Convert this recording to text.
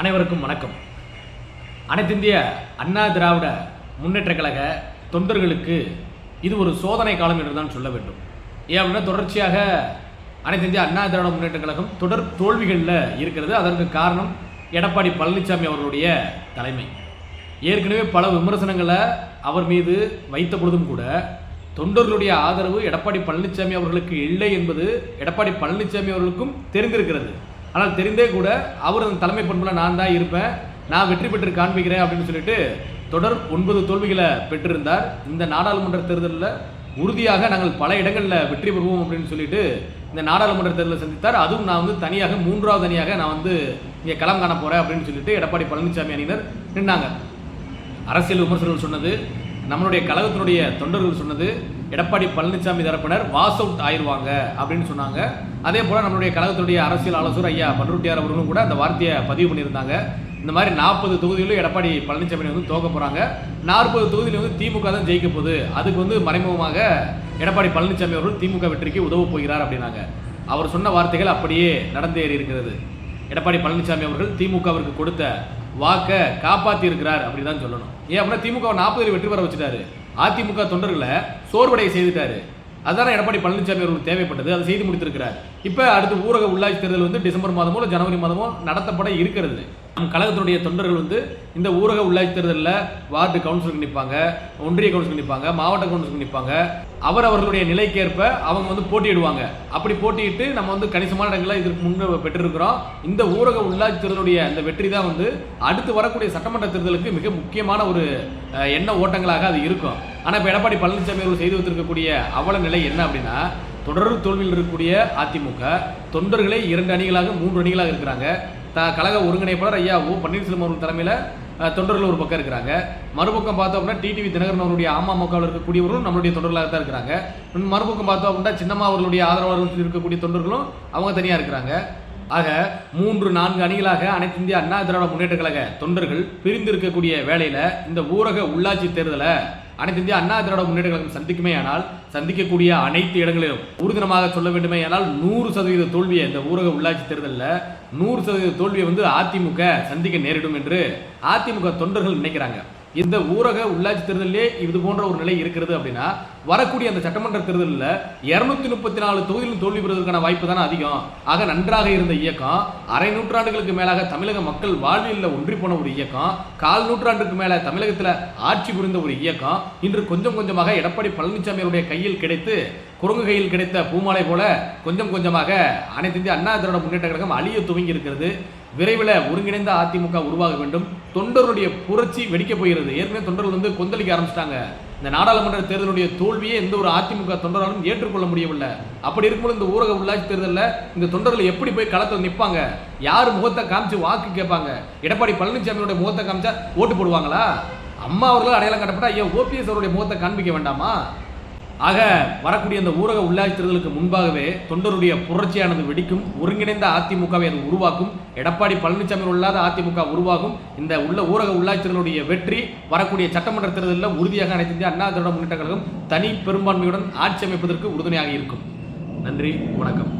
அனைவருக்கும் வணக்கம். அனைத்திந்திய அண்ணா திராவிட முன்னேற்ற கழக தொண்டர்களுக்கு இது ஒரு சோதனை காலம் என்று தான் சொல்ல வேண்டும். ஏன் அப்படின்னா தொடர்ச்சியாக அனைத்திந்திய அண்ணா திராவிட முன்னேற்ற கழகம் தொடர் தோல்விகளில் இருக்கிறது. அதற்கு காரணம் எடப்பாடி பழனிசாமி அவர்களுடைய தலைமை. ஏற்கனவே பல விமர்சனங்களை அவர் மீது வைத்த பொழுதும் கூட தொண்டர்களுடைய ஆதரவு எடப்பாடி பழனிசாமி அவர்களுக்கு இல்லை என்பது எடப்பாடி பழனிசாமி அவர்களுக்கும் தெரிந்திருக்கிறது. ஆனால் தெரிந்தே கூட அவர் அந்த தலைமை பண்புல நான் தான் இருப்பேன். நான் வெற்றி பெற்று காண்பிக்கிறேன் அப்படின்னு சொல்லிட்டு தொடர் ஒன்பது தோல்விகளை பெற்றிருந்தார். இந்த நாடாளுமன்ற தேர்தலில் உறுதியாக நாங்கள் பல இடங்களில் வெற்றி பெறுவோம் அப்படின்னு சொல்லிட்டு இந்த நாடாளுமன்ற தேர்தலை சந்தித்தார். அதுவும் நான் வந்து தனியாக மூன்றாவது அணியாக நான் வந்து இங்கே களம் காண போகிறேன் அப்படின்னு சொல்லிட்டு எடப்பாடி பழனிசாமி அணியினர் நின்றாங்க அரசியல் விமர்சகர்கள் சொன்னது நம்மளுடைய கழகத்தினுடைய தொண்டர்கள் சொன்னது எடப்பாடி பழனிசாமி தரப்பினர் வாஸ் அவுட் ஆயிடுவாங்க அப்படின்னு சொன்னாங்க. அதே போல் நம்மளுடைய கழகத்துடைய அரசியல் ஆலோசகர் ஐயா பன்ருட்டியார் அவர்களும் கூட அந்த வார்த்தையை பதிவு பண்ணியிருந்தாங்க. இந்த மாதிரி நாற்பது தொகுதியிலும் எடப்பாடி பழனிசாமி வந்து தோக்க போகிறாங்க நாற்பது தொகுதியில் வந்து திமுக தான் ஜெயிக்க போகுது. அதுக்கு வந்து மறைமுகமாக எடப்பாடி பழனிசாமி அவர்கள் திமுக வெற்றிக்கு உதவ போகிறார் அப்படின்னாங்க. அவர் சொன்ன வார்த்தைகள் அப்படியே நடந்தேறி இருக்கிறது. எடப்பாடி பழனிசாமி அவர்கள் திமுகவிற்கு கொடுத்த வாக்கை காப்பாற்றியிருக்கிறார் அப்படி தான் சொல்லணும். ஏன் அப்படின்னா திமுக நாற்பதில் வெற்றி பெற வச்சுட்டாரு. அதிமுக தொண்டர்களை சோர்வடைய செய்துட்டாரு. அதான் எடப்பாடி பழனிசாமி அவர்களுக்கு தேவைப்பட்டது. அதை செய்து முடித்திருக்கிறார். இப்போ அடுத்து ஊரக உள்ளாட்சி தேர்தல் வந்து டிசம்பர் மாதமோ இல்லை ஜனவரி மாதமோ நடத்தப்பட இருக்கிறது. நம் கழகத்தினுடைய தொண்டர்கள் வந்து இந்த ஊரக உள்ளாட்சி தேர்தலில் வார்டு கவுன்சிலுக்கு நிற்பாங்க ஒன்றிய கவுன்சிலுக்கு நிற்பாங்க மாவட்ட கவுன்சிலுக்கு நிற்பாங்க. அவர் அவர்களுடைய நிலைக்கேற்ப அவங்க வந்து போட்டியிடுவாங்க. அப்படி போட்டியிட்டு நம்ம வந்து கணிசமான இடங்களை இதற்கு முன்பு பெற்றிருக்கிறோம். இந்த ஊரக உள்ளாட்சி தேர்தலுடைய அந்த வெற்றி தான் வந்து அடுத்து வரக்கூடிய சட்டமன்ற தேர்தலுக்கு மிக முக்கியமான ஒரு எண்ண ஓட்டங்களாக அது இருக்கும். ஆனால் இப்போ எடப்பாடி பழனிசாமி அவர்கள் செய்து வைத்திருக்கக்கூடிய அவல நிலை என்ன அப்படின்னா தொடர் தோல்வியில் இருக்கக்கூடிய அதிமுக தொண்டர்களே இரண்டு அணிகளாக மூன்று அணிகளாக இருக்கிறாங்க. த கழக ஒருங்கிணைப்பாளர் ஐயா ஓ பன்னீர்செல்வம் அவர்கள் தலைமையில் தொண்டர்கள் ஒரு பக்கம் இருக்கிறாங்க. மறுபக்கம் பார்த்தோம் அப்படின்னா டிடிவி தினகரன் அவருடைய அமமுகவில் இருக்கக்கூடியவர்களும் நம்மளுடைய தொண்டர்களாக தான் இருக்கிறாங்க மறுபக்கம் பார்த்தோம் அப்படின்னா சின்னம்மா அவர்களுடைய ஆதரவாளர்கள் இருக்கக்கூடிய தொண்டர்களும் அவங்க தனியாக இருக்கிறாங்க. ஆக மூன்று நான்கு அணிகளாக அனைத்து இந்திய அண்ணா திராவிட முன்னேற்ற கழக தொண்டர்கள் பிரிந்து இருக்கக்கூடிய வேலையில் இந்த ஊரக உள்ளாட்சி தேர்தலை அனைத்து இந்திய அண்ணா திராவிட முன்னேற்ற கழகம் சந்திக்குமே ஆனால் சந்திக்கக்கூடிய அனைத்து இடங்களிலும் ஊர்தினமாக சொல்ல வேண்டுமே ஆனால் நூறு சதவீத தோல்வியை இந்த ஊரக உள்ளாட்சி தேர்தலில் நூறு சதவீத தோல்வியை வந்து அதிமுக சந்திக்க நேரிடும் என்று அதிமுக தொண்டர்கள் நினைக்கிறாங்க. இந்த ஊரக உள்ளாட்சி தேர்தலிலே இது போன்ற ஒரு நிலை இருக்கிறது அப்படின்னா வரக்கூடிய அந்த சட்டமன்ற தேர்தலில் இருநூத்தி முப்பத்தி நாலு தொகுதியிலும் தோல்வி பெறுவதற்கான வாய்ப்பு தானே அதிகம். ஆக நன்றாக இருந்த இயக்கம் அரை நூற்றாண்டுகளுக்கு மேலாக தமிழக மக்கள் வாழ்வியலில் ஒன்றி போன ஒரு இயக்கம் கால் நூற்றாண்டுக்கு மேலே தமிழகத்தில் ஆட்சி புரிந்த ஒரு இயக்கம் இன்று கொஞ்சம் கொஞ்சமாக எடப்பாடி பழனிசாமியருடைய கையில் கிடைத்து குரங்கு கையில் கிடைத்த பூமாலை போல கொஞ்சம் கொஞ்சமாக அனைத்து இந்திய அண்ணா திராவிட முன்னேற்ற கழகம் அழிய துவங்கி இருக்கிறது. விரைவில் ஒருங்கிணைந்த அதிமுக உருவாக வேண்டும். தொண்டருடைய புரட்சி வெடிக்க போகிறது. ஏற்கனவே தொண்டர்கள் வந்து கொந்தளிக்க ஆரம்பிச்சிட்டாங்க. இந்த நாடாளுமன்ற தேர்தலுடைய தோல்வியை எந்த ஒரு அதிமுக தொண்டராலும் ஏற்றுக்கொள்ள முடியவில்லை. அப்படி இருக்கும்போது இந்த ஊரக உள்ளாட்சி தேர்தலில் இந்த தொண்டர்கள் எப்படி போய் களத்தில் நிற்பாங்க? யார் முகத்தை காமிச்சு வாக்கு கேட்பாங்க? எடப்பாடி பழனிசாமியோட முகத்தை காமிச்சா ஓட்டு போடுவாங்களா? அம்மா அவர்கள் அடையாளம் கட்டப்பட்டா ஐயோ ஓபிஎஸ் அவருடைய முகத்தை காண்பிக்க வேண்டாமா? ஆக வரக்கூடிய அந்த ஊரக உள்ளாட்சி தேர்தலுக்கு முன்பாகவே தொண்டருடைய புரட்சியானது வெடிக்கும் ஒருங்கிணைந்த அதிமுகவை அது உருவாக்கும் எடப்பாடி பழனிசாமி இல்லாத அதிமுக உருவாகும் இந்த உள்ள ஊரக உள்ளாட்சி தேர்தலுடைய வெற்றி வரக்கூடிய சட்டமன்ற தேர்தலில் உறுதியாக அனைத்து இந்திய அண்ணா திராவிட முன்னேற்ற கழகம் தனி பெரும்பான்மையுடன் ஆட்சி அமைப்பதற்கு உறுதுணையாக இருக்கும். நன்றி வணக்கம்.